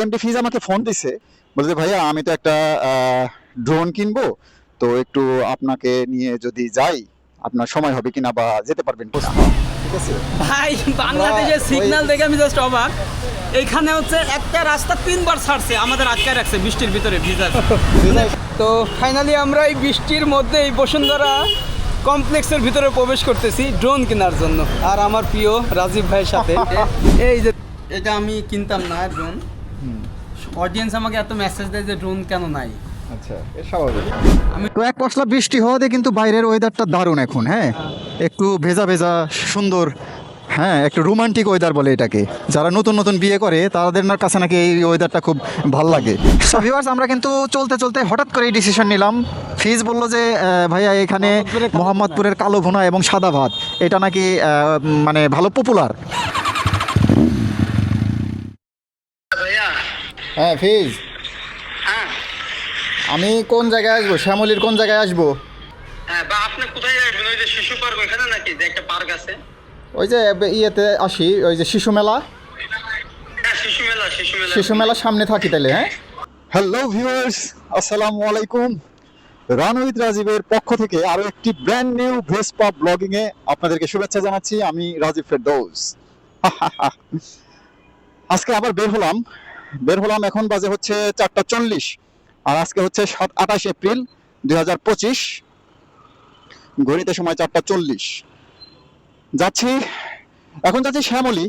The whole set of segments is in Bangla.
এমডি ফিজ আমাকে ফোন দিছে বলছে ভাইয়া আমি তো একটা ড্রোন কিনবো তো একটু আপনাকে নিয়ে যদি যাই আপনার সময় হবে কিনা বা যেতে পারবেন ঠিক আছে? ভাই বাংলাদেশের সিগন্যাল দেখে আমি জাস্ট অবাক। এইখানে হচ্ছে একটা রাস্তা তিনবার ছাড়ছে আমাদের আটকে রাখছে বৃষ্টির ভিতরে ভিজা। তো ফাইনালি আমরা এই বৃষ্টির মধ্যে এই বসুন্ধরা কমপ্লেক্সের ভিতরে প্রবেশ করতেছি ড্রোন কেনার জন্য। আর আমার প্রিয় রাজীব ভাইয়ের সাথে। এই যে এটা আমি কিনতাম না ড্রোন অডিয়েন্স আমাকে এত মেসেজ দেয় যে ড্রোন কেন নাই? আচ্ছা স্বাভাবিক। তো এক পশলা বৃষ্টি হওয়াতে কিন্তু বাইরের ওয়েদারটা দারুণ এখন হ্যাঁ? একটু ভেজা ভেজা সুন্দর হ্যাঁ একটু রোমান্টিক ওয়েদার বলে এটাকে। যারা নতুন নতুন বিয়ে করে তাদের না কাছে নাকি এই ওয়েদারটা খুব ভালো লাগে। সো ভিউয়ার্স আমরা কিন্তু চলতে চলতে হঠাৎ করে এই ডিসিশন নিলাম। ফিজ বলল যে ভাইয়া এখানে মোহাম্মদপুরের কালো ভুনা। এবং সাদা ভাত। এটা নাকি মানে ভালো পপুলার ভাইয়া হ্যাঁ ফিজ। হ্যাঁ। আমি কোন জায়গায় আসব? শ্যামলির কোন জায়গায় আসব? হ্যাঁ বা আপনি কোথায় যাবেন ওই যে শিশু পার্ক ওইখানে নাকি? যে একটা পার্ক আছে? ওই যে ইয়েতে আসি ওই যে শিশু মেলা। হ্যাঁ শিশু মেলা শিশু মেলা। শিশু মেলার সামনে থাকি তাহলে হ্যাঁ? হ্যালো ভিউয়ার্স আসসালামু আলাইকুম। রান রাজীবের পক্ষ থেকে আরও একটি ব্র্যান্ড নিউ ভেসপা ব্লগিং এ আপনাদেরকে শুভেচ্ছা জানাচ্ছি। আমি রাজীব ফেরদৌস। আজকে আবার বের হলাম। বের হলাম এখন বাজে হচ্ছে চারটা চল্লিশ। আর আজকে হচ্ছে সাত, আঠাশ এপ্রিল দুই হাজার পঁচিশ। ঘড়িতে সময় চারটা চল্লিশ। যাচ্ছি, এখন যাচ্ছি শ্যামলী।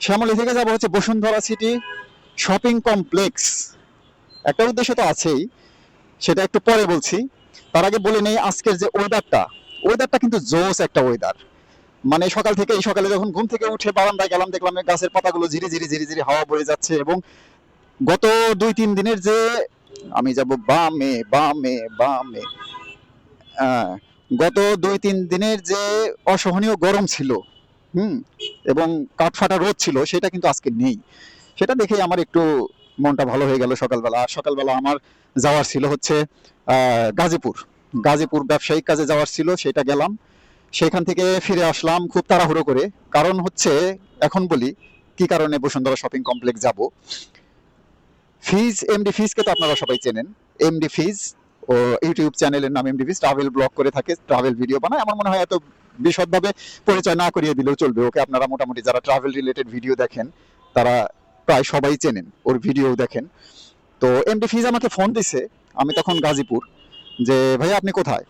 শ্যামলী থেকে যাব হচ্ছে বসুন্ধরা সিটি শপিং কমপ্লেক্স। একটা উদ্দেশ্য তো আছেই, সেটা একটু পরে বলছি। তার আগে বলে নেই আজকের যে ওয়েদারটা ওয়েদারটা কিন্তু জোস একটা ওয়েদার মানে সকাল থেকে, এই সকালে যখন ঘুম থেকে উঠে বারান্দায় গেলাম, দেখলাম গাছের পাতাগুলো ঝিরি ঝিরি ঝিরি ঝিরি হাওয়া বয়ে যাচ্ছে এবং গত দুই, তিন দিনের যে আমি যাব বামে বামে বামে গত দুই, তিন দিনের যে অসহনীয় গরম ছিল, হুম, এবং কাঠফাটা রোদ ছিল, সেটা কিন্তু আজকে নেই। সেটা দেখেই আমার একটু মনটা ভালো হয়ে গেল সকালবেলা। আর সকালবেলা আমার যাওয়ার ছিল হচ্ছে গাজীপুর। গাজীপুর ব্যবসায়িক কাজে যাওয়ার ছিল, সেটা গেলাম। সেখান থেকে ফিরে আসলাম খুব তাড়াহুড়ো করে। কারণ হচ্ছে, এখন বলি, কি কারণে বসুন্ধরা শপিং কমপ্লেক্স যাব? ফিজ এমডি ফিজকে তো আপনারা সবাই চেনেন। এমডি ফিজ ও ইউটিউব চ্যানেলের নাম এমডি ফিজ, ট্রাভেল ব্লগ করে থাকে, ট্রাভেল ভিডিও বানায়। আমার মনে হয় এত বিশদভাবে পরিচয় না করিয়ে দিলেও চলবে। ওকে আপনারা মোটামুটি যারা ট্রাভেল রিলেটেড ভিডিও দেখেন, তারা প্রায় সবাই চেনেন, ওর ভিডিও দেখেন। তো এমডি ফিজ আমাকে ফোন দিছে, আমি তখন গাজীপুর, যে, ভাইয়া, আপনি কোথায়?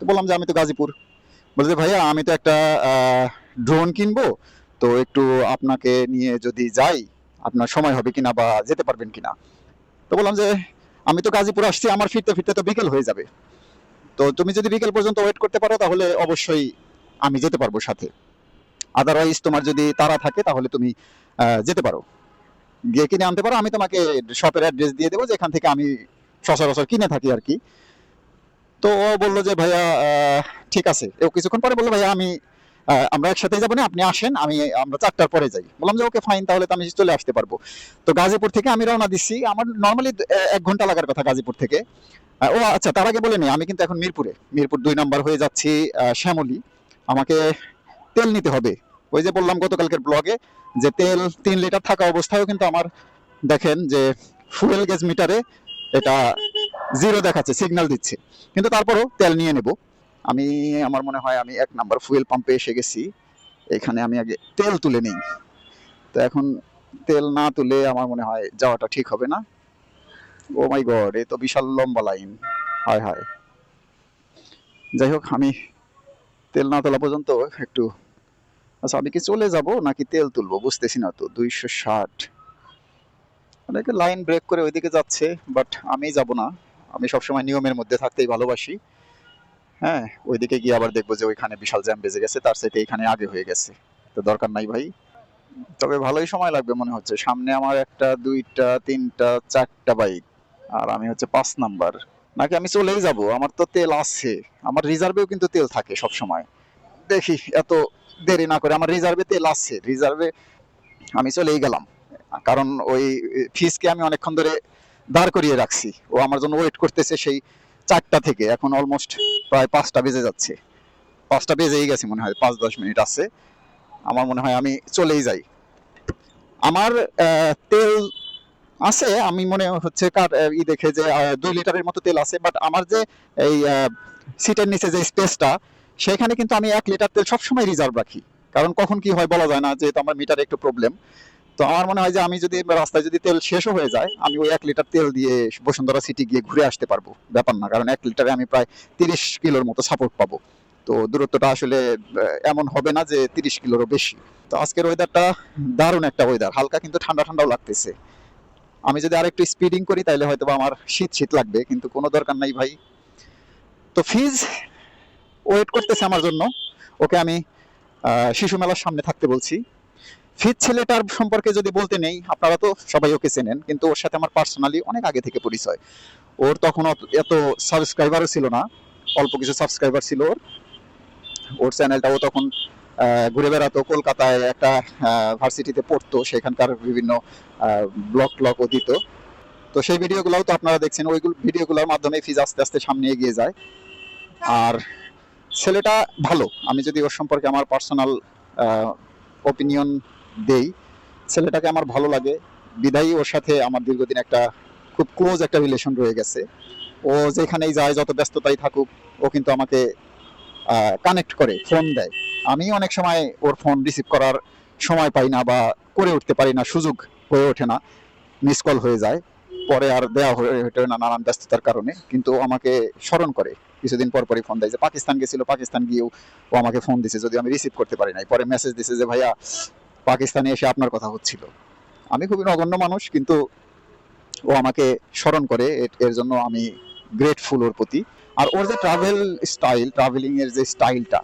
তো বললাম যে, আমি তো গাজীপুর। বলছে, ভাইয়া, আমি তো একটা ড্রোন কিনবো, তো একটু আপনাকে নিয়ে যদি যাই, আপনার সময় হবে কিনা বা যেতে পারবেন কিনা? তো বললাম যে, আমি তো গাজীপুর আসছি, আমার ফিরতে ফিরতে তো বিকেল হয়ে যাবে। তো তুমি যদি বিকেল পর্যন্ত ওয়েট করতে পারো, তাহলে অবশ্যই আমি যেতে পারব সাথে। আদারওয়াইজ তোমার যদি তারা থাকে, তাহলে তুমি যেতে পারো। গিয়ে কিনে আনতে পারো, আমি তোমাকে শপের অ্যাড্রেস দিয়ে দেবো, যেখান থেকে আমি সচরাচর কিনে থাকি আর কি। তো ও বলল যে, ভাইয়া ঠিক আছে। ও কিছুক্ষণ পরে বলল, ভাইয়া, আমি আমরা একসাথে যাব না, আপনি আসেন, আমি, আমরা চারটার পরে যাই। বললাম যে, ওকে ফাইন তাহলে তো আমি চলে আসতে পারব। তো গাজীপুর থেকে আমি রওনা দিচ্ছি আমার নর্মালি এক ঘণ্টা লাগার কথা গাজীপুর থেকে। ও আচ্ছা তার আগে বলে নি, আমি কিন্তু এখন মিরপুরে। মিরপুর দুই নাম্বার হয়ে যাচ্ছি শ্যামলী। আমাকে তেল নিতে হবে। ওই যে বললাম গতকালকের ব্লগে যে, তেল তিন লিটার থাকা অবস্থায়ও কিন্তু আমার, দেখেন যে ফুয়েল গ্যাস মিটারে এটা জিরো দেখাচ্ছে সিগন্যাল দিচ্ছে। কিন্তু তারপরও তেল নিয়ে নেব। আমি, আমার মনে হয় আমি এক নাম্বার ফুয়েল পাম্পে এসে গেছি। এখানে আমি আগে তেল তুলে নিই। তো এখন তেল না তুলে আমার মনে হয় যাওয়াটা ঠিক হবে না। ও মাই গড, এ তো বিশাল লম্বা লাইন। হায় হায়। যাই হোক, আমি তেল না তোলা পর্যন্ত একটু আচ্ছা আমি কি চলে যাব নাকি তেল তুলবো? বুঝতেছি না তো, দুইশো ষাট। অনেকে লাইন ব্রেক করে ওইদিকে যাচ্ছে বাট আমি যাব না। আমি সবসময় নিয়মের মধ্যে থাকতেই ভালোবাসি। হ্যাঁ ওইদিকে গিয়ে আবার দেখব যে ওইখানে বিশাল জ্যাম বেজে গেছে, তার সাথে এখানে আগে হয়ে গেছে। তো দরকার নাই ভাই। তবে ভালোই সময় লাগবে মনে হচ্ছে। সামনে আমার একটা, দুইটা, তিনটা, চারটা বাইক আর আমি হচ্ছে পাঁচ নাম্বার। নাকি আমি চলেই যাব? আমার তো তেল আছে। আমার রিজার্ভেও কিন্তু তেল থাকে সব সময় দেখি, এত দেরি না করে আমার রিজার্ভে তেল আছে। রিজার্ভে আমি চলেই গেলাম। কারণ ওই ফিসকে আমি অনেকক্ষণ ধরে দাঁড় করিয়ে রাখছি। ও আমার জন্য ওয়েট করতেছে সেই চারটা থেকে। এখন অলমোস্ট প্রায় পাঁচটা বেজে যাচ্ছে। পাঁচটা বেজেই গেছে মনে হয়, পাঁচ দশ মিনিট আছে। আমার মনে হয় আমি চলেই যাই। আমার তেল আছে, আমি মনে হচ্ছে কার ই দেখে যে দুই লিটারের মতো তেল আছে বাট আমার যে এই সিটের নিচে যে স্পেসটা, সেখানে কিন্তু আমি এক লিটার তেল সবসময় রিজার্ভ রাখি। কারণ কখন কি হয় বলা যায় না, যেহেতু আমার মিটারে একটু প্রবলেম তো আমার মনে হয় যে আমি যদি রাস্তায় যদি তেল শেষও হয়ে যায়, আমি ওই এক লিটার তেল দিয়ে বসুন্ধরা সিটি গিয়ে ঘুরে আসতে পারব। ব্যাপার না, কারণ এক লিটারে আমি প্রায় তিরিশ কিলোর মতো সাপোর্ট পাবো। তো দূরত্বটা আসলে এমন হবে না যে তিরিশ কিলোরও বেশি। তো আজকের ওয়েদারটা দারুণ একটা ওয়েদার হালকা কিন্তু ঠান্ডা ঠান্ডাও লাগতেছে। আমি যদি আরেকটু স্পিডিং করি তাহলে হয়তো আমার শীত শীত লাগবে, কিন্তু কোনো দরকার নাই ভাই। তো ফিজ ওয়েট করতেছে আমার জন্য। ওকে আমি শিশু মেলার সামনে থাকতে বলছি। ফিজ ছেলেটার সম্পর্কে যদি বলতে নেই, আপনারা তো সবাই ওকে চেনেন, কিন্তু ওর সাথে আমার পার্সোনালি অনেক আগে থেকে পরিচয়। ওর তখন এত সাবস্ক্রাইবারও ছিল না, অল্প কিছু সাবস্ক্রাইবার ছিল ওর। ওর চ্যানেলটা ও তখন ঘুরে বেড়াতো, কলকাতায় একটা ভার্সিটিতে পড়তো, সেখানকার বিভিন্ন ট্লগ ও দিত। তো সেই ভিডিওগুলোও তো আপনারা দেখছেন ওইগুলো ভিডিওগুলোর মাধ্যমে ফিজ আস্তে আস্তে সামনে এগিয়ে যায়। আর ছেলেটা ভালো, আমি যদি ওর সম্পর্কে আমার পার্সোনাল ওপিনিয়ন দেই। ছেলেটাকে আমার ভালো লাগে। বিদায়ী ওর সাথে আমার দীর্ঘদিন একটা খুব ক্লোজ একটা রিলেশন রয়ে গেছে। ও যেখানেই যায়, যত ব্যস্ততাই থাকুক, ও কিন্তু আমাকে কানেক্ট করে ফোন দেয়। আমি অনেক সময় ওর ফোন রিসিভ করার সময় পাই না বা করে উঠতে পারি না, সুযোগ হয়ে ওঠে না। মিস কল হয়ে যায়। পরে আর দেওয়া হয়ে ওঠে না নানান ব্যস্ততার কারণে। কিন্তু আমাকে স্মরণ করে। কিছুদিন পর পরই ফোন দেয় যে, পাকিস্তান গেছিল, পাকিস্তান গিয়েও ও আমাকে ফোন দিছে যদি আমি রিসিভ করতে পারি নাই। পরে মেসেজ দিছে যে, ভাইয়া পাকিস্তানে এসে আপনার কথা হচ্ছিল। আমি খুবই নগণ্য মানুষ, কিন্তু ও আমাকে স্মরণ করে, এর জন্য আমি গ্রেটফুল ওর প্রতি। আর ওর যে ট্রাভেল স্টাইল ট্রাভেলিং এর যে স্টাইলটা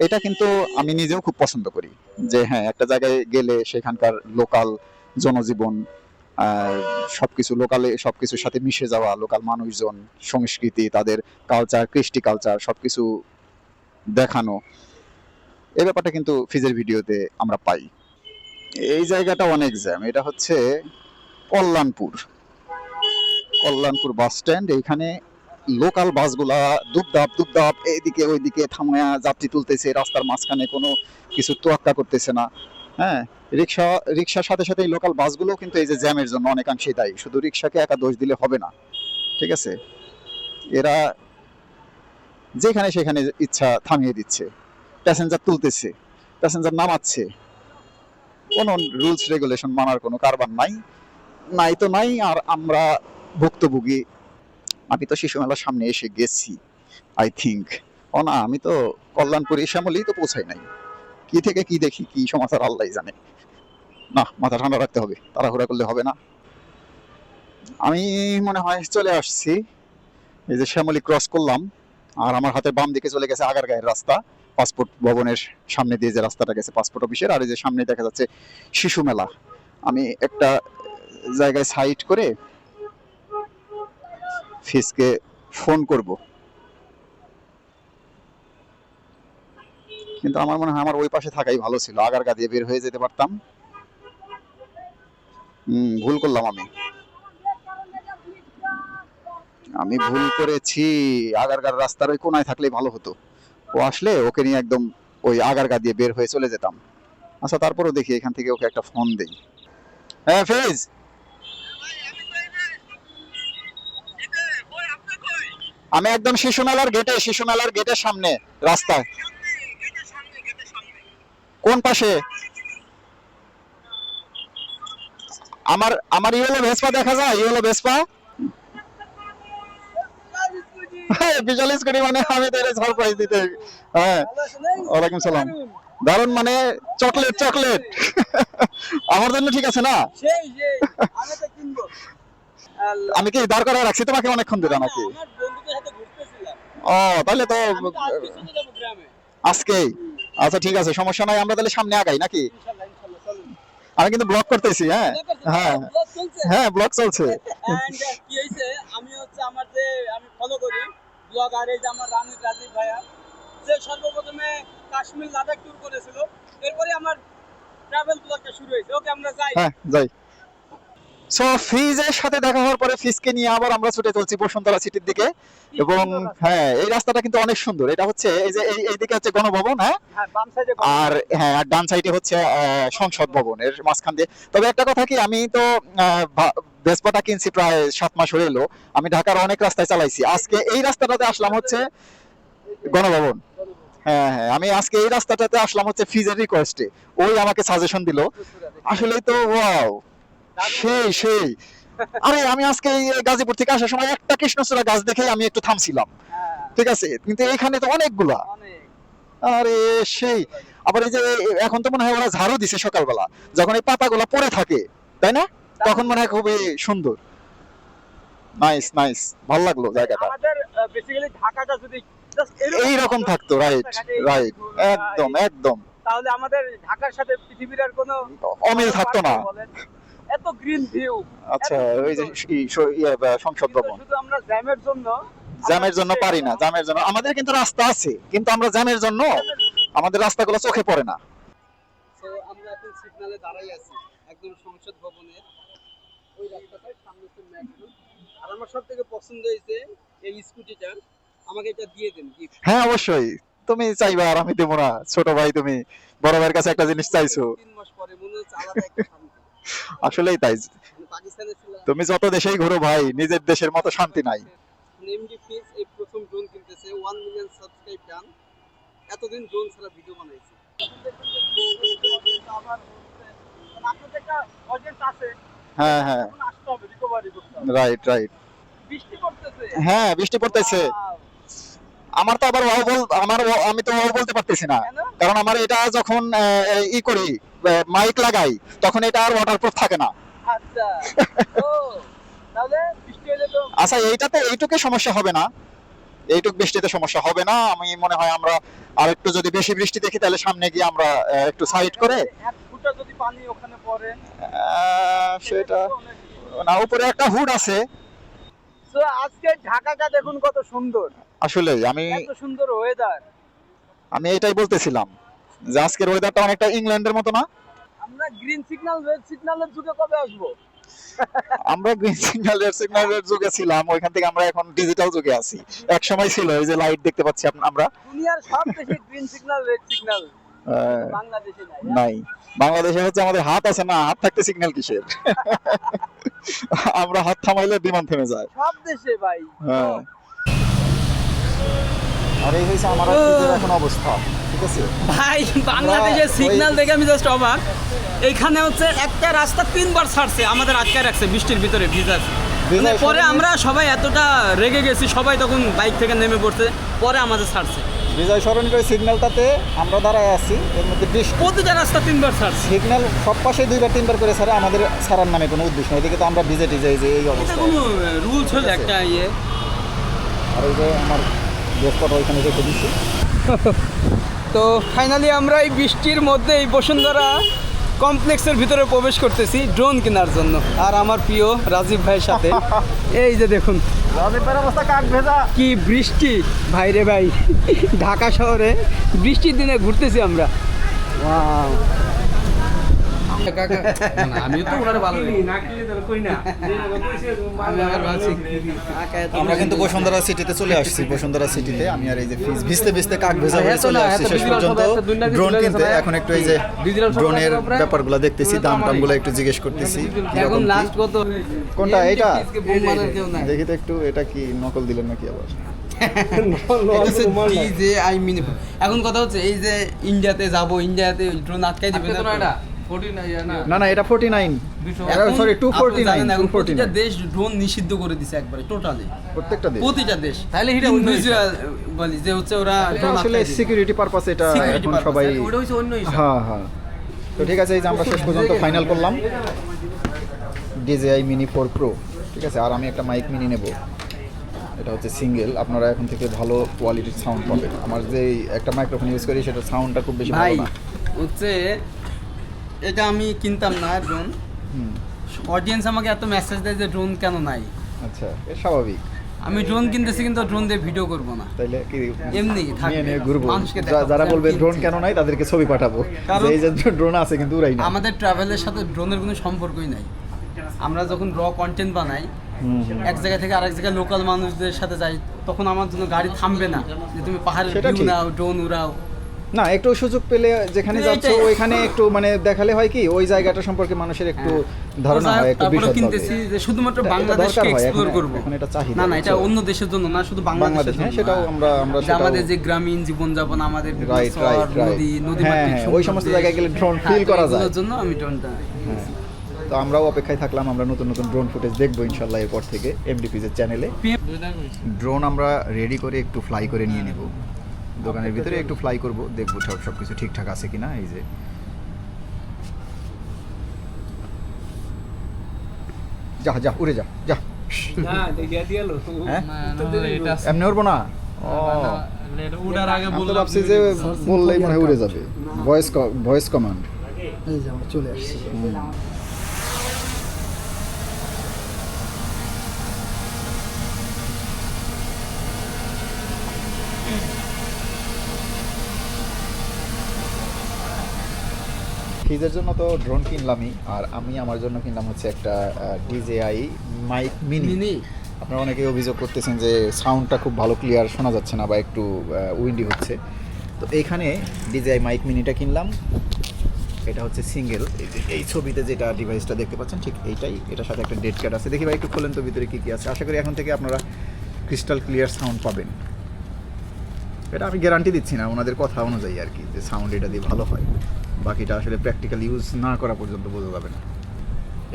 এটা কিন্তু আমি নিজেও খুব পছন্দ করি। যে হ্যাঁ একটা জায়গায় গেলে সেখানকার লোকাল জনজীবন সবকিছু লোকালে সবকিছুর সাথে মিশে যাওয়া লোকাল মানুষজন, সংস্কৃতি, তাদের কালচার কৃষ্টি কালচার সবকিছু দেখানো, এ ব্যাপারটা কিন্তু ফিজের ভিডিওতে আমরা পাই। এই জায়গাটা অনেক জ্যাম। এটা হচ্ছে কল্যাণপুর। Kalyanpur bus stand. এইখানে লোকাল বাসগুলা দুপদাপ দুপদাপ, এইদিকে ওইদিকে থামায়া যাত্রী তুলতেছে, রাস্তার মাঝখানে কোনো কিছু তোয়াক্কা করতেছে না। হ্যাঁ রিক্সা, রিক্সার সাথে সাথে এই লোকাল বাসগুলো কিন্তু এই যে জ্যামের জন্য অনেকাংশেই দায়ী। শুধু রিক্সাকে একা দোষ দিলে হবে না। ঠিক আছে? এরা যেখানে সেখানে ইচ্ছা থামিয়ে দিচ্ছে। প্যাসেঞ্জার তুলতেছে। প্যাসেঞ্জার নামাচ্ছে। কোনো রুলস রেগুলেশন মানার কোনো কারবার নাই। নাই তো নাই, আর আমরা ভুক্তভোগী। আমি তো শিশু মেলার সামনে এসে গেছি আই থিংক ও না, আমি তো কল্যাণপুর শ্যামলেই তো পৌঁছাই নাই। কি থেকে কি দেখি, কি সমাচার আল্লাহ জানে। না, মাথা ঠান্ডা রাখতে হবে, তাড়াহুড়া করলে হবে না। আমি মনে হয় চলে আসছি। এই যে শ্যামলি ক্রস করলাম, আর আমার হাতের বাম দিকে চলে গেছে আগার গায়ের রাস্তা। পাসপোর্ট ভবনের সামনে দিয়ে যে রাস্তাটা গেছে পাসপোর্ট অফিসের, আর এই যে সামনে দেখা যাচ্ছে শিশু মেলা। আমি একটা জায়গায় সাইড করে ফিসকে ফোন করব। কিন্তু আমার মনে হয় আমার ওই পাশে থাকাই ভালো ছিল, আগারগা দিয়ে বের হয়ে যেতে পারতাম। হুম, ভুল করলাম আমি। আমি ভুল করেছি, আগারগার রাস্তার ওই কোনায় থাকলেই ভালো হতো। ও আসলে ওকে নিয়ে একদম ওই আগারগা দিয়ে বের হয়ে চলে যেতাম। আচ্ছা তারপরও দেখি এখান থেকে ওকে একটা ফোন দেই। হ্যাঁ ফেজ! আমি একদম শিশু মেলার গেটে শিশু মেলার গেটের সামনে, রাস্তায়। কোন পাশে? আমার আমার ইয়েলো ভেসপা দেখা যায়? ইয়েলো ভেসপা বিশাল স্কুটি মানে আমি তো সারপ্রাইজ দিতে হ্যাঁ ওয়ালাইকুম সালাম। মানে চকলেট চকলেট আমার জন্য ঠিক আছে না? আমি কি দাঁড় করা রাখছি তোমাকে অনেকক্ষণ ধরে নাকি? ও তাহলে তো আজকেই। আচ্ছা ঠিক আছে সমস্যা নাই আমরা তাহলে সামনে আগাই নাকি? আমি কিন্তু ব্লগ করতেছি হ্যাঁ। হ্যাঁ। হ্যাঁ ব্লগ চলছে। uh, কি হয়েছে আমি হচ্ছে আমার যে আমি ফলো করি ব্লগ আর এই যে আমার রানু রাজীব ভাইয়া যে সর্বপ্রথমে কাশ্মীর লাদাখ ট্যুর করেছিল। এরপরে আমার ট্রাভেল ব্লগটা শুরু হয়েছে। ওকে আমরা যাই। হ্যাঁ যাই। সো ফিজের সাথে দেখা হওয়ার পরে ফিজকে নিয়ে আবার আমরা ছুটে চলছি বসুন্ধরা সিটির দিকে। এবং হ্যাঁ এই রাস্তাটা কিন্তু অনেক সুন্দর। এটা হচ্ছে এই যে এই এইদিকে হচ্ছে গণভবন হ্যাঁ? হ্যাঁ বাম সাইডে আর হ্যাঁ আর ডান সাইডে হচ্ছে সংসদ ভবন এর মাঝখান দিয়ে। তবে একটা কথা কি আমি তো ভেসপাটা কিনছি প্রায় সাত মাস হয়ে এলো। আমি ঢাকার অনেক রাস্তায় চালাইছি। আজকে এই রাস্তাটাতে আসলাম হচ্ছে গণভবন। হ্যাঁ হ্যাঁ আমি আজকে এই রাস্তাটাতে আসলাম হচ্ছে ফিজের রিকোয়েস্টে ওই আমাকে সাজেশন দিল। আসলেই তো ওয়াও সেই সেই। আরে আমি আজকে গাজীপুর থেকে আসার সময় একটা কৃষ্ণচূড়া গাছ দেখে আমি একটু থামছিলাম। ঠিক আছে? কিন্তু এখানে তো অনেকগুলা। আরে সেই। আবার এই যে এখন তো মনে হয় ওরা ঝাড়ু দিছে সকালবেলা। যখন এই পাতাগুলা পড়ে থাকে তাই না? তখন মনে হয় খুবই সুন্দর। নাইস নাইস ভালো লাগল জায়গাটা। আমাদের বেসিক্যালি ঢাকাটা যদি এই রকম থাকতো রাইট রাইট একদম একদম। তাহলে আমাদের ঢাকার সাথে পৃথিবীর আর কোনো অমিল থাকতো না। গ্রিন ভিউ আচ্ছা ওই যে ইয়ে, সংসদ ভবন। শুধু আমরা জ্যামের জন্য জ্যামের জন্য পারি না জ্যামের জন্য। আমাদের কিন্তু রাস্তা আছে কিন্তু আমরা জ্যামের জন্য আমাদের রাস্তাগুলো চোখে পড়ে না। আমরা এখন দাঁড়াই আছি একদম সংসদ ভবনের ওই রাস্তাটার সামনে মেট্রো আর আমার সব থেকে পছন্দ হয়েছে এই স্কুটিটা। আমাকে এটা দিয়ে দেন গিফট হ্যাঁ অবশ্যই। তুমি চাইবা আর আমি দেবো না। ছোট ভাই তুমি বড় ভাইয়ের কাছে একটা জিনিস চাইছো। তিন মাস পরে মনে হচ্ছে আলাদা একটা আসলেই তাই। তুমি যত দেশেই ঘুরো ভাই নিজের দেশের মতো শান্তি নাই। এমডি ফিজ এই প্রথম ড্রোন কিনতেছে 1 মিলিয়ন সাবস্ক্রাইব ডান এতদিন ড্রোন ছাড়া ভিডিও বানাইছে। আপনাদের একটা অডিয়েন্স আছে হ্যাঁ হ্যাঁ। রাইট রাইট বৃষ্টি পড়তেছে। হ্যাঁ বৃষ্টি পড়তেছে। আমার তো আবার আমার আমি তো বলতে পারতেছি না। কারণ আমার এটা যখন ই করি মাইক লাগাই তখন এটা আর ওয়াটারপ্রুফ থাকে না। আচ্ছা। ও তাহলে বৃষ্টি হলে তো আচ্ছা এইটাতে এইটুকু সমস্যা হবে না। এইটুক বৃষ্টিতে সমস্যা হবে না। আমি মনে হয় আমরা আর একটু যদি বেশি বৃষ্টি দেখি তাহলে সামনে গিয়ে আমরা একটু সাইড করে যদি পানি ওখানে পড়ে। সেটা না উপরে একটা হুড আছে। তো আজকে ঢাকাটা দেখুন কত সুন্দর। আসলে আমি এত সুন্দর ওয়েদার আমি এটাই বলতেছিলাম। যে আজকের ওয়েদারটা অনেকটা ইংল্যান্ডের মতো না? আমরা গ্রিন সিগন্যাল রেড সিগন্যালের যুগে কবে আসব? আমরা গ্রিন সিগন্যাল রেড সিগন্যালের যুগে ছিলাম ওইখান থেকে আমরা এখন ডিজিটাল যুগে আছি। এক সময় ছিল এই যে লাইট দেখতে পাচ্ছি আমরা। দুনিয়ার সব দেশে গ্রিন সিগন্যাল রেড সিগন্যাল বাংলাদেশে নাই বাংলাদেশে হচ্ছে আমাদের হাত আছে না হাত থাকতে সিগন্যাল কিসের? আমরা হাত থামাইলে বিমান থেমে যায়। সব দেশে ভাই। হ্যাঁ। আর এই হয়েছে আমার এখন অবস্থা ঠিক আছে? ভাই বাংলাদেশের সিগন্যাল দেখে আমি জাস্ট অবাক। এইখানে হচ্ছে একটা রাস্তা তিনবার ছাড়ছে আমাদের আটকায় রাখছে বৃষ্টির ভিতরে ভিজা মানে পরে আমরা সবাই এতটা রেগে গেছি সবাই তখন বাইক থেকে নেমে পড়ছে পরে আমাদের ছাড়ছে। বিজয় সরণির ওই সিগন্যালটাতে আমরা দাঁড়ায় আছি এর মধ্যে বৃষ্টি প্রতিটা রাস্তা তিনবার ছাড়ছে। সিগন্যাল সব পাশে দুইবার তিনবার করে ছাড়ে আমাদের ছাড়ার নামে কোনো উদ্দেশ্য নেই। এদিকে তো আমরা ভিজে টিজে যে এই অবস্থা। কোনো রুলস হলো একটা ইয়ে। আর ওই যে আমার ড্রেসটা ওইখানে রেখে দিচ্ছি তো ফাইনালি আমরা এই বৃষ্টির মধ্যে এই বসুন্ধরা কমপ্লেক্সের ভিতরে প্রবেশ করতেছি ড্রোন কেনার জন্য। আর আমার প্রিয় রাজীব ভাইয়ের সাথে। এই যে দেখুন। অবস্থা কি বৃষ্টি। ভাইরে ভাই ঢাকা শহরে বৃষ্টির দিনে ঘুরতেছি আমরা! আমি তো ওনারে ভালো আমরা কিন্তু বসুন্ধরা সিটিতে চলে আসছি। বসুন্ধরা সিটিতে আমি আর এই যে ফিজ ভিজতে ভিজতে কাক ভেজা হয়ে চলে আসছি শেষ পর্যন্ত। ড্রোন কিনতে এখন একটু এই যে ড্রোনের ব্যাপারগুলো দেখতেছি দাম টামগুলো একটু জিজ্ঞেস করতেছি এখন লাস্ট কত? কোনটা এটা দেখি তো একটু এটা কি নকল দিলেন নাকি আবার? যে আই মিন এখন কথা হচ্ছে এই যে ইন্ডিয়াতে যাব ইন্ডিয়াতে ড্রোন আটকাই দিবে না এটা না? না এটা forty nine sorry two forty nine প্রতিটা দেশ ড্রোন নিষিদ্ধ করে দিছে একবারে টোটালি প্রত্যেকটা দেশ। প্রতিটা দেশ। তাহলে এটা বলি যে হচ্ছে ওরা আসলে সিকিউরিটি পারপাস এটা এখন সবাই ওটা হচ্ছে অন্য হ্যাঁ হ্যাঁ। তো ঠিক আছে এই যে আমরা শেষ পর্যন্ত ফাইনাল করলাম। ডিজেআই মিনি ফোর প্রো ঠিক আছে আর আমি একটা মাইক মিনি নেব। এটা হচ্ছে সিঙ্গেল আপনারা এখন থেকে ভালো কোয়ালিটির সাউন্ড পাবেন। আমার যে একটা মাইক্রোফোন ইউজ করি সেটা সাউন্ডটা খুব বেশি ভাই ভালো না। হচ্ছে এটা আমি কিনতাম না ড্রোন অডিয়েন্স আমাকে এত মেসেজ দেয় যে ড্রোন কেন নাই? আচ্ছা এ স্বাভাবিক। আমি ড্রোন কিনতেছি কিন্তু ড্রোন দিয়ে ভিডিও করব না। তাইলে কি এমনি। নিয়ে ঘুরবো। যারা বলবে ড্রোন কেন নাই তাদেরকে ছবি পাঠাবো। এই যে ড্রোন আছে কিন্তু উড়াই না আমাদের ট্রাভেলের সাথে ড্রোনের কোনো সম্পর্কই নাই। আমরা যখন র কন্টেন্ট বানাই। এক জায়গা থেকে আরেক জায়গায় লোকাল মানুষদের সাথে যাই তখন আমার জন্য গাড়ি থামবে না। যে তুমি ভিউ নাও ড্রোন উড়াও। না একটু সুযোগ পেলে যেখানে যাচ্ছ ওইখানে একটু মানে দেখালে হয় কি ওই জায়গাটা সম্পর্কে মানুষের একটু ধারণা হয় একটু তারপরে বিশদ কিনতেছি যে শুধুমাত্র বাংলাদেশকে এক্সপ্লোর করব। এখন এটা চাহিদা, না না এটা অন্য দেশের জন্য না শুধু বাংলাদেশ বাংলাদেশের হ্যাঁ জন্য সেটাও আমরা আমরা যে সেটাও আমাদের যে গ্রামীণ জীবনযাপন আমাদের রাইট রাইট নদী নদী হ্যাঁ মাতৃক হ্যাঁ, ওই সমস্ত জায়গায় গেলে ড্রোন হ্যাঁ, ফিল তো করা যায়। জন্য আমি ড্রোনটা হ্যাঁ তো আমরাও অপেক্ষায় থাকলাম আমরা নতুন নতুন ড্রোন ফুটেজ দেখব ইনশাল্লাহ এরপর থেকে এমডিপিজের চ্যানেলে ড্রোন আমরা রেডি করে একটু ফ্লাই করে নিয়ে নেব। দোকানের ভিতরে একটু ফ্লাই করব দেখব সব সব কিছু ঠিকঠাক আছে কিনা এই যে। যা যা উড়ে যা যা। হ্যাঁ? এমনি উড়বো না? ও উড়ার আগে ভাবছি যে বললেই মনে হয় উড়ে যাবে। ভয়েস ভয়েস কমান্ড এই যে আমরা চলে আসছি। ফিজের জন্য তো ড্রোন কিনলামই আর আমি আমার জন্য কিনলাম হচ্ছে একটা ডিজেআই মাইক মিনি আপনারা অনেকে অভিযোগ করতেছেন যে সাউন্ডটা খুব ভালো ক্লিয়ার শোনা যাচ্ছে না বা একটু উইন্ডি হচ্ছে। তো এইখানে ডিজেআই মাইক মিনিটা কিনলাম। এটা হচ্ছে সিঙ্গেল এই ছবিতে যেটা ডিভাইসটা দেখতে পাচ্ছেন ঠিক এইটাই। এটার সাথে একটা ডেড কার্ড আছে। দেখি ভাই একটু খোলেন তো ভিতরে কী কী আছে। আশা করি এখন থেকে আপনারা ক্রিস্টাল ক্লিয়ার সাউন্ড পাবেন। এটা আমি গ্যারান্টি দিচ্ছি না ওনাদের কথা অনুযায়ী আর কি যে সাউন্ড এটা দিয়ে ভালো হয়। বাকিটা আসলে প্র্যাকটিক্যাল ইউজ না করা পর্যন্ত বোঝা যাবে না।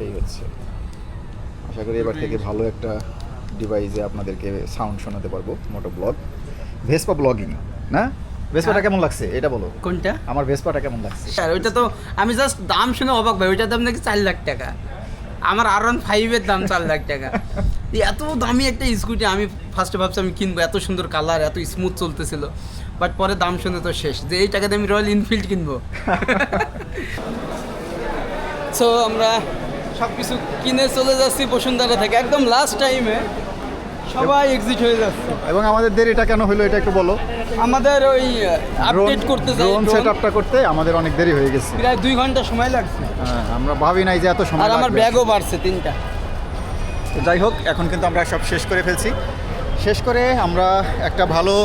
এই হচ্ছে। আশা করি এবার থেকে ভালো একটা ডিভাইসে আপনাদেরকে সাউন্ড শোনাতে পারব মোটো ব্লগ ভেসপা ব্লগিং না? ভেসপাটা কেমন লাগছে? এটা বলো। কোনটা? আমার ভেসপাটা কেমন লাগছে? স্যার ওইটা তো আমি জাস্ট দাম শুনে অবাক ভাই ওইটার দাম নাকি চার লাখ টাকা। আমার আর ওয়ান ফাইভের দাম চার লাখ টাকা। এত দামি একটা স্কুটি আমি ফার্স্টে ভাবছি আমি কিনবো এত সুন্দর কালার এত স্মুথ চলতেছিল। বাট পরে দাম শুনে তো শেষ যে এই টাকাতে আমি রয়্যাল এনফিল্ড কিনবো। সো আমরা সব কিছু কিনে চলে যাচ্ছি বসুন্ধরা থেকে একদম লাস্ট টাইমে সবাই এক্সিট হয়ে যাচ্ছে। এবং আমাদের দেরিটা কেন হলো এটা একটু বলো। আমাদের ওই আপডেট করতে যাই ড্রোন drone, সেট আপটা করতে আমাদের অনেক দেরি হয়ে গেছে। প্রায় দুই ঘণ্টা সময় লাগছে। হ্যাঁ, আমরা ভাবি নাই যে এত সময় আর আমার ব্যাগও বাড়ছে তিনটা। তো যাই হোক এখন কিন্তু আমরা সব শেষ করে ফেলছি। শেষ করে আমরা একটা ভালো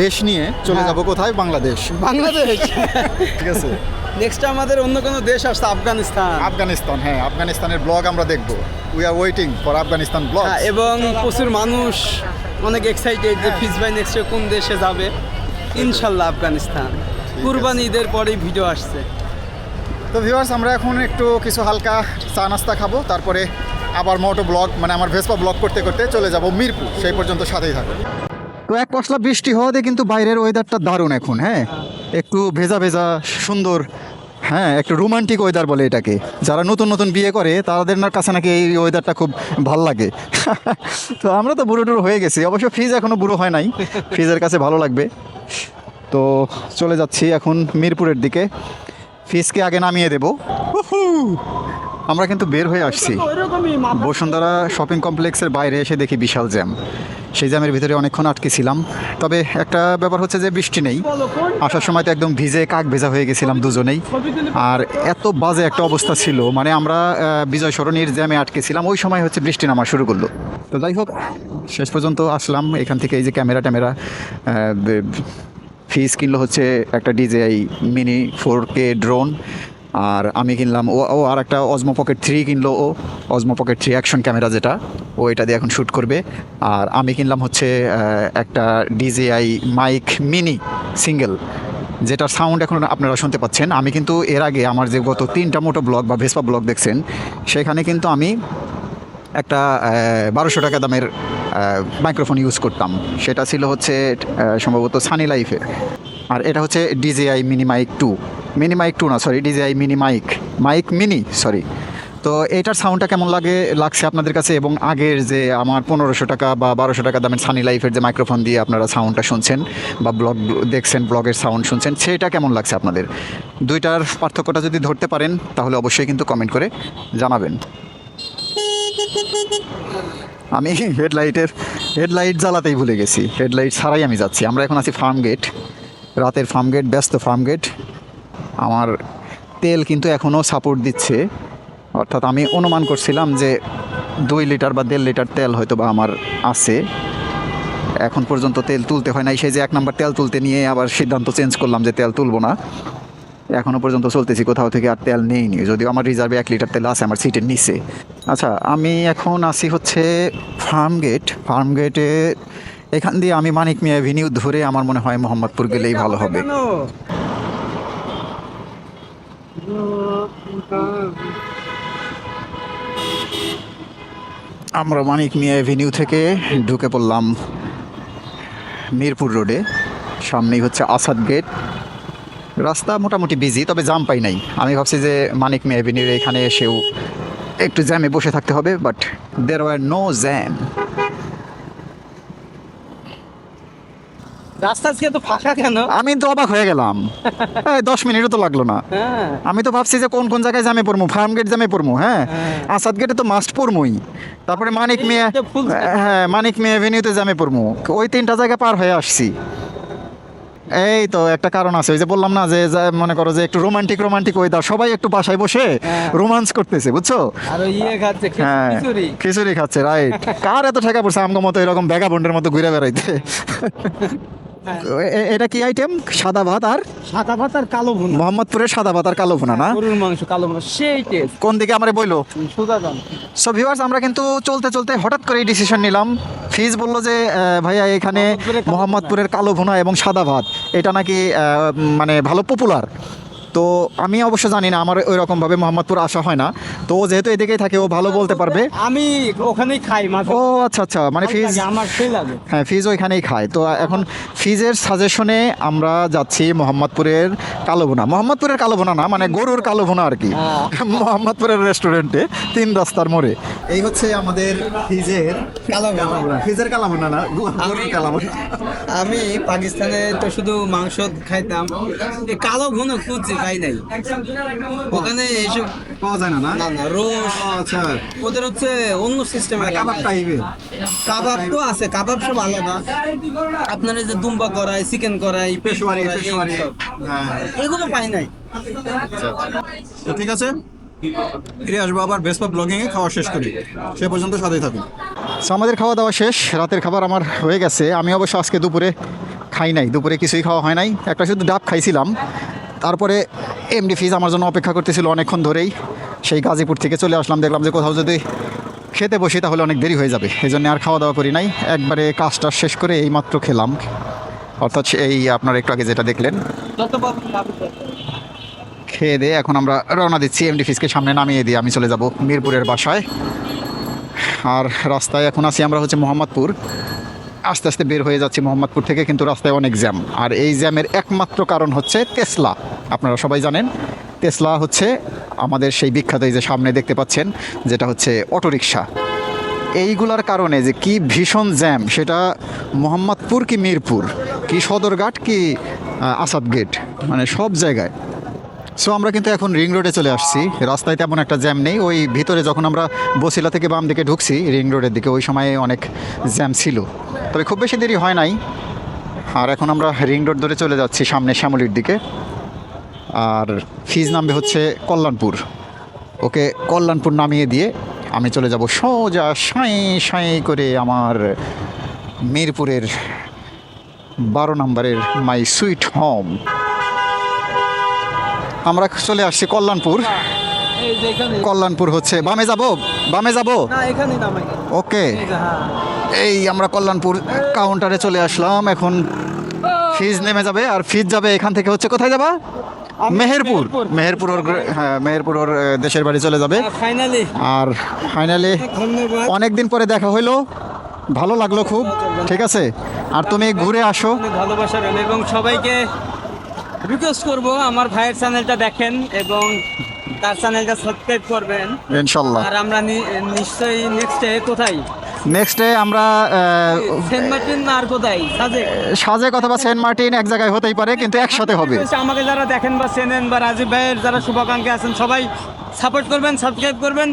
রেশ নিয়ে চলে হ্যাঁ। যাব কোথায়? বাংলাদেশ। বাংলাদেশ। ঠিক আছে। নেক্সট আমাদের অন্য কোনো দেশ আসছে আফগানিস্তান। আফগানিস্তান হ্যাঁ আফগানিস্তানের ব্লগ আমরা দেখব। We are waiting for Afghanistan blog এবং প্রচুর মানুষ অনেক এক্সাইটেড যে ফিজ ভাই নেক্সট কোন দেশে যাবে। ইনশাল্লাহ আফগানিস্তান। কুরবানি ঈদের পরেই ভিডিও আসছে। তো ভিউয়ার্স আমরা এখন একটু কিছু হালকা চা নাস্তা খাব তারপরে আবার মোটো ব্লগ মানে আমার ভেসপা ব্লগ করতে করতে চলে যাব মিরপুর। সেই পর্যন্ত সাথেই থাকো তো এক পশলা বৃষ্টি হওয়াতে কিন্তু বাইরের ওয়েদারটা দারুণ এখন হ্যাঁ? একটু ভেজা ভেজা, সুন্দর হ্যাঁ একটু রোমান্টিক ওয়েদার বলে এটাকে। যারা নতুন নতুন বিয়ে করে, তাদের না কাছে নাকি এই ওয়েদারটা খুব ভালো লাগে। তো আমরা তো বুড়ো টুড়ো হয়ে গেছি, অবশ্য ফ্রিজ এখনও বুড়ো হয় নাই। ফ্রিজের কাছে ভালো লাগবে। তো চলে যাচ্ছি এখন মিরপুরের দিকে। ফিসকে আগে নামিয়ে দেব! আমরা কিন্তু বের হয়ে আসছি। বসুন্ধরা শপিং কমপ্লেক্সের বাইরে এসে দেখি বিশাল জ্যাম। সেই জ্যামের ভিতরে অনেকক্ষণ আটকে ছিলাম। তবে একটা ব্যাপার হচ্ছে যে বৃষ্টি নেই। আসার সময় তো একদম ভিজে কাক ভেজা হয়ে গেছিলাম দুজনেই। আর এত বাজে একটা অবস্থা ছিল মানে আমরা বিজয় সরণির জ্যামে আটকেছিলাম ওই সময় হচ্ছে বৃষ্টি নামা শুরু করল। তো যাই হোক, শেষ পর্যন্ত আসলাম। এখান থেকে এই যে ক্যামেরা ট্যামেরা ফিস কিনলো হচ্ছে একটা DJI mini four K drone. আর আমি কিনলাম, ও ও আর একটা অজমো পকেট থ্রি কিনলো ও। Osmo pocket three action camera যেটা, ও এটা দিয়ে এখন শ্যুট করবে। আর আমি কিনলাম হচ্ছে একটা ডিজেআই মাইক মিনি সিঙ্গেল যেটার সাউন্ড এখন আপনারা শুনতে পাচ্ছেন। আমি কিন্তু এর আগে আমার যে গত তিনটা মোটো ব্লগ বা ভেসপা ব্লগ দেখছেন, সেখানে কিন্তু আমি একটা বারোশো টাকা দামের মাইক্রোফোন ইউজ করতাম। সেটা ছিল হচ্ছে সম্ভবত সানি লাইফে আর এটা হচ্ছে DJI mini mic two mini mic two না sorry DJI mini mic mic mini sorry তো এটার সাউন্ডটা কেমন লাগে, লাগছে আপনাদের কাছে? এবং আগের যে আমার পনেরোশো টাকা বা বারোশো টাকা দামের সানি লাইফের যে মাইক্রোফোন দিয়ে আপনারা সাউন্ডটা শুনছেন বা ব্লগ দেখছেন ব্লগের সাউন্ড শুনছেন, সেটা কেমন লাগছে আপনাদের? দুইটার পার্থক্যটা যদি ধরতে পারেন, তাহলে অবশ্যই কিন্তু কমেন্ট করে জানাবেন। আমি হেডলাইটের, হেডলাইট জ্বালাতেই ভুলে গেছি। হেডলাইট ছাড়াই আমি যাচ্ছি। আমরা এখন আছি ফার্ম গেট রাতের ফার্ম গেট ব্যস্ত ফার্ম গেট আমার তেল কিন্তু এখনও সাপোর্ট দিচ্ছে। অর্থাৎ আমি অনুমান করছিলাম যে দুই লিটার বা দেড় লিটার তেল হয়তো বা আমার আছে। এখন পর্যন্ত তেল তুলতে হয় নাই। সেই যে এক নাম্বার তেল তুলতে নিয়ে আবার সিদ্ধান্ত চেঞ্জ করলাম যে তেল তুলবো না। এখনও পর্যন্ত চলতেছি, কোথাও থেকে আর তেল নেই নি যদিও আমার রিজার্ভে এক লিটার তেল আছে, আমার সিটের নিচে। আচ্ছা আমি এখন আসি হচ্ছে ফার্ম গেট ফার্ম গেটে এখান দিয়ে আমি মানিক মিয়া অ্যাভিনিউ ধরে আমার মনে হয় মোহাম্মদপুর গেলেই ভালো হবে কেন? আমরা মানিক মিয়া এভিনিউ থেকে ঢুকে পড়লাম মিরপুর রোডে। সামনেই হচ্ছে আসাদ গেট। রাস্তা মোটামুটি বিজি তবে জাম পাই নাই। আমি ভাবছি যে মানিক মিয়া অ্যাভিনিউর এখানে এসেও একটু জ্যামে বসে থাকতে হবে but there were no jam রাস্তা আজকে তো ফাঁকা কেন? আমি তো অবাক হয়ে গেলাম। এই দশ মিনিটও তো লাগল না। হ্যাঁ। আমি তো ভাবছি যে কোন কোন জায়গায় জামে পড়ব ফার্ম গেট জামে পড়ব হ্যাঁ? আসাদ গেটে তো মাস্ট পড়মই তারপরে মানিক মিয়া। হ্যাঁ মানিক মিয়া এভিনিউতে জামে পড়ব ওই তিনটা জায়গা পার হয়ে আসছি। এই তো একটা কারণ আছে। ওই যে বললাম না যে মনে করো যে একটু রোমান্টিক রোমান্টিক ওয়েদার সবাই একটু বাসায় বসে হ্যাঁ। রোমান্স করতেছে বুঝছ? আর ইয়ে খাচ্ছে হ্যাঁ খিচুড়ি। খিচুড়ি খাচ্ছে রাইট কার এত ঠেকা পড়ছে? আমগো মতো এরকম ব্যাগা বন্ডের মতো ঘুরে বেড়াইতে। এটা কি আইটেম সাদা ভাত আর? সাদা ভাত আর কালো ভুনা। মোহাম্মদপুরের সাদা ভাত আর কালো ভুনা না? গরুর মাংস কালো ভুনা সেই টেস্ট কোন দিকে আমরা বইলো? সুদা দাম সো ভিউয়ার্স আমরা কিন্তু চলতে চলতে হঠাৎ করে ডিসিশন নিলাম। ফিজ বলল যে ভাইয়া এখানে মোহাম্মদপুরের কালো ভুনা। এবং সাদা ভাত। এটা নাকি মানে ভালো পপুলার তো আমি অবশ্য জানি না আমার ওই রকমভাবে মোহাম্মদপুর আসা হয় না। তো ও যেহেতু এদিকেই থাকে ও ভালো বলতে পারবে। আমি ওখানেই খাই ও আচ্ছা আচ্ছা মানে ফিজ আমার লাগে। হ্যাঁ ফিজ ওইখানেই খায়। তো এখন ফিজের সাজেশনে আমরা যাচ্ছি মোহাম্মদপুরের কালো ভুনা মোহাম্মদপুরের কালো ভুনা না মানে গরুর কালো ভুনা আর কি। মোহাম্মদপুরের রেস্টুরেন্টে তিন রাস্তার মোড়ে। এই হচ্ছে আমাদের ফিজের কালো ভুনা। ফিজের কালো ভুনা না গরুর কালো ভুনা আমি পাকিস্তানে তো শুধু মাংস খাইতাম। কালো ঘন খুঁজছি। খাই নাই। ওখানে এইসব পাওয়া যায় না? না না রোস আচ্ছা। ওদের হচ্ছে অন্য সিস্টেমে কাবাব টাইপের কাবাব তো আছে কাবাব সব আলাদা। আপনার এই যে দুম্বা করাই চিকেন করাই পেশোয়ারি পেশোয়ারি। হ্যাঁ। এগুলো পাই নাই। তো ঠিক আছে। ফিরে আসব আবার বেসপা ব্লগিংয়ে খাওয়া শেষ করি। সে পর্যন্ত সাথেই থাকুন। আমাদের খাওয়া দাওয়া শেষ। রাতের খাবার আমার হয়ে গেছে। আমি অবশ্য আজকে দুপুরে খাই নাই। দুপুরে কিছুই খাওয়া হয় নাই। একটা শুধু ডাব খাইছিলাম। তারপরে এমডি ফিজ আমার জন্য অপেক্ষা করতেছিল অনেকক্ষণ ধরেই। সেই গাজীপুর থেকে চলে আসলাম, দেখলাম যে কোথাও যদি খেতে বসি তাহলে অনেক দেরি হয়ে যাবে। এই জন্য আর খাওয়া দাওয়া করি নাই। একবারে কাজটা শেষ করে এইমাত্র খেলাম। অর্থাৎ এই আপনার একটু আগে যেটা দেখলেন। খেয়ে দিয়ে এখন আমরা রওনা দিচ্ছি। এমডি ফিসকে সামনে নামিয়ে দিয়ে আমি চলে যাব মিরপুরের বাসায়। আর রাস্তায় এখন আছি আমরা হচ্ছে মোহাম্মদপুর। আস্তে আস্তে বের হয়ে যাচ্ছি মোহাম্মদপুর থেকে, কিন্তু রাস্তায় অনেক জ্যাম। আর এই জ্যামের একমাত্র কারণ হচ্ছে তেসলা। আপনারা সবাই জানেন, তেসলা হচ্ছে আমাদের সেই বিখ্যাত এই যে সামনে দেখতে পাচ্ছেন, যেটা হচ্ছে অটোরিকশা। এইগুলার কারণে যে কি ভীষণ জ্যাম, সেটা মোহাম্মদপুর কি মিরপুর, কি সদরঘাট কি আসাদ গেট মানে সব জায়গায়। সো আমরা কিন্তু এখন রিং রোডে চলে আসছি। রাস্তায় তেমন একটা জ্যাম নেই। ওই ভিতরে যখন আমরা বসিলা থেকে বাম দিকে ঢুকছি, রিং রোডের দিকে, ওই সময়ে অনেক জ্যাম ছিল। তবে খুব বেশি দেরি হয় নাই। আর এখন আমরা রিং রোড ধরে চলে যাচ্ছি সামনে শ্যামলির দিকে। আর ফিজ নামবে হচ্ছে কল্যাণপুর। ওকে কল্যাণপুর নামিয়ে দিয়ে আমি চলে যাব সোজা সাঁই সাঁই করে আমার মিরপুরের বারো নম্বরের মাই সুইট হোম। আমরা চলে আসছি কল্যাণপুর। এই যে এখানে। কল্যাণপুর হচ্ছে। বামে যাব? বামে যাব? ওকে। এই হ্যাঁ। এই আমরা কল্যাণপুর কাউন্টারে চলে আসলাম। এখন ফিজ নেমে যাবে আর ফিজ যাবে এখান থেকে হচ্ছে কোথায় যাবা? মেহেরপুর। মেহেরপুর। ওর হ্যাঁ মেহেরপুর ওর দেশের বাড়ি চলে যাবে। ফাইনালি আর ফাইনালি অনেক দিন পরে দেখা হইল। ভালো লাগল খুব। ঠিক আছে? আর তুমি ঘুরে আসো। ভালোবাসা এবং সবাইকে রিকোয়েস্ট করব আমার ভাইয়ের চ্যানেলটা দেখেন এবং তার চ্যানেলটা সাবস্ক্রাইব করবেন। ইনশাল্লাহ। আর আমরা নিশ্চয়ই নেক্সট কোথায়? নেক্সট ডে আমরা সেন্ট মার্টিন আর কোথায়? সাজে সাজেক অথবা সেন্ট মার্টিন এক জায়গায় হতেই পারে কিন্তু একসাথে হবে। আমাকে যারা দেখেন বা চেনেন বা রাজীব ভাইয়ের যারা শুভাকাঙ্ক্ষী আছেন সবাই সাপোর্ট করবেন সাবস্ক্রাইব করবেন।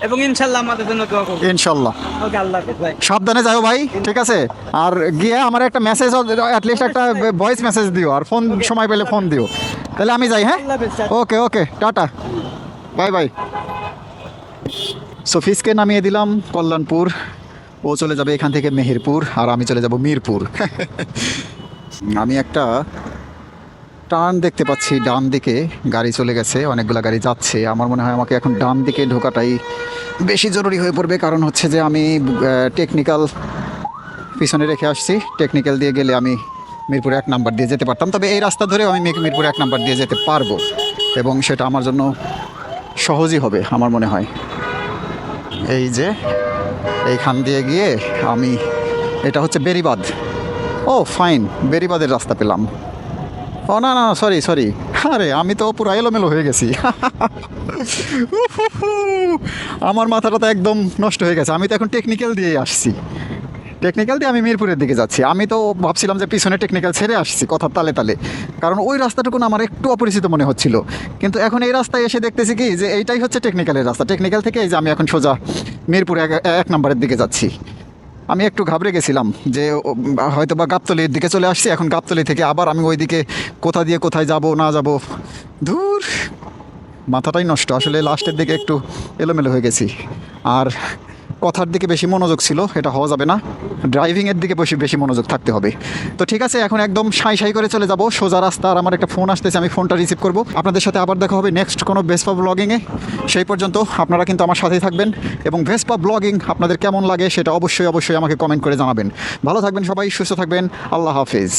এবং ইনশাল্লাহ আমাদের জন্য দোয়া করবেন ইনশাল্লাহ। ওকে আল্লাহ হাফেজ ভাই। সাবধানে যাও ভাই ঠিক আছে? আর গিয়ে আমার একটা মেসেজ অ্যাটলিস্ট একটা ভয়েস মেসেজ দিও আর ফোন সময় পেলে ফোন দিও। তাহলে আমি যাই হ্যাঁ। Okay okay tata. Bye bye. সফিসকে নামিয়ে দিলাম কল্যাণপুর। ও চলে যাবে এখান থেকে মেহেরপুর আর আমি চলে যাব মিরপুর। আমি একটা টার্ন দেখতে পাচ্ছি, ডান দিকে গাড়ি চলে গেছে, অনেকগুলো গাড়ি যাচ্ছে। আমার মনে হয় আমাকে এখন ডান দিকে ঢোকাটাই বেশি জরুরি হয়ে পড়বে, কারণ হচ্ছে যে আমি টেকনিক্যাল পিছনে রেখে আসছি। টেকনিক্যাল দিয়ে গেলে আমি মিরপুর এক নাম্বার দিয়ে যেতে পারতাম। তবে এই রাস্তা ধরেও আমি মির- মিরপুর এক নাম্বার দিয়ে যেতে পারব, এবং সেটা আমার জন্য সহজই হবে, আমার মনে হয়। এই যে, এইখান দিয়ে গিয়ে আমি, এটা হচ্ছে বেরিবাদ ও ফাইন বেরিবাদের রাস্তা পেলাম। ও, না না সরি সরি আরে, আমি তো পুরো এলোমেলো হয়ে গেছি। আমার মাথাটা তো একদম নষ্ট হয়ে গেছে। আমি তো এখন টেকনিক্যাল দিয়ে আসছি। টেকনিক্যাল দিয়ে আমি মিরপুরের দিকে যাচ্ছি। আমি তো ভাবছিলাম যে পিছনে টেকনিক্যাল ছেড়ে আসছি কথার তালে তালে। কারণ ওই রাস্তাটুকুন আমার একটু অপরিচিত মনে হচ্ছিল। কিন্তু এখন এই রাস্তায় এসে দেখতেছি কি, যে এইটাই হচ্ছে টেকনিক্যালের রাস্তা। টেকনিক্যাল থেকে এই যে আমি এখন সোজা মিরপুর এক নম্বরের দিকে যাচ্ছি। আমি একটু ঘাবড়ে গেছিলাম যে হয়তো বা গাবতলির দিকে চলে আসছি, এখন গাবতলি থেকে আবার আমি ওই দিকে কোথা দিয়ে কোথায় যাব, না যাব, ধুর, মাথাটাই নষ্ট। আসলে লাস্টের দিকে একটু এলোমেলো হয়ে গেছি। আর কথার দিকে বেশি মনোযোগ ছিল, এটা হওয়া যাবে না। ড্রাইভিংয়ের দিকে বেশি বেশি মনোযোগ থাকতে হবে। তো ঠিক আছে, এখন একদম সাই সাই করে চলে যাব। সোজা রাস্তা আর আমার একটা ফোন আসতেছে, আমি ফোনটা রিসিভ করব। আপনাদের সাথে আবার দেখা হবে নেক্সট কোনো ভেসপা ব্লগিংয়ে সেই পর্যন্ত আপনারা কিন্তু আমার সাথেই থাকবেন। এবং ভেসপা ব্লগিং আপনাদের কেমন লাগে সেটা অবশ্যই অবশ্যই আমাকে কমেন্ট করে জানাবেন। ভালো থাকবেন সবাই, সুস্থ থাকবেন। আল্লাহ হাফিজ।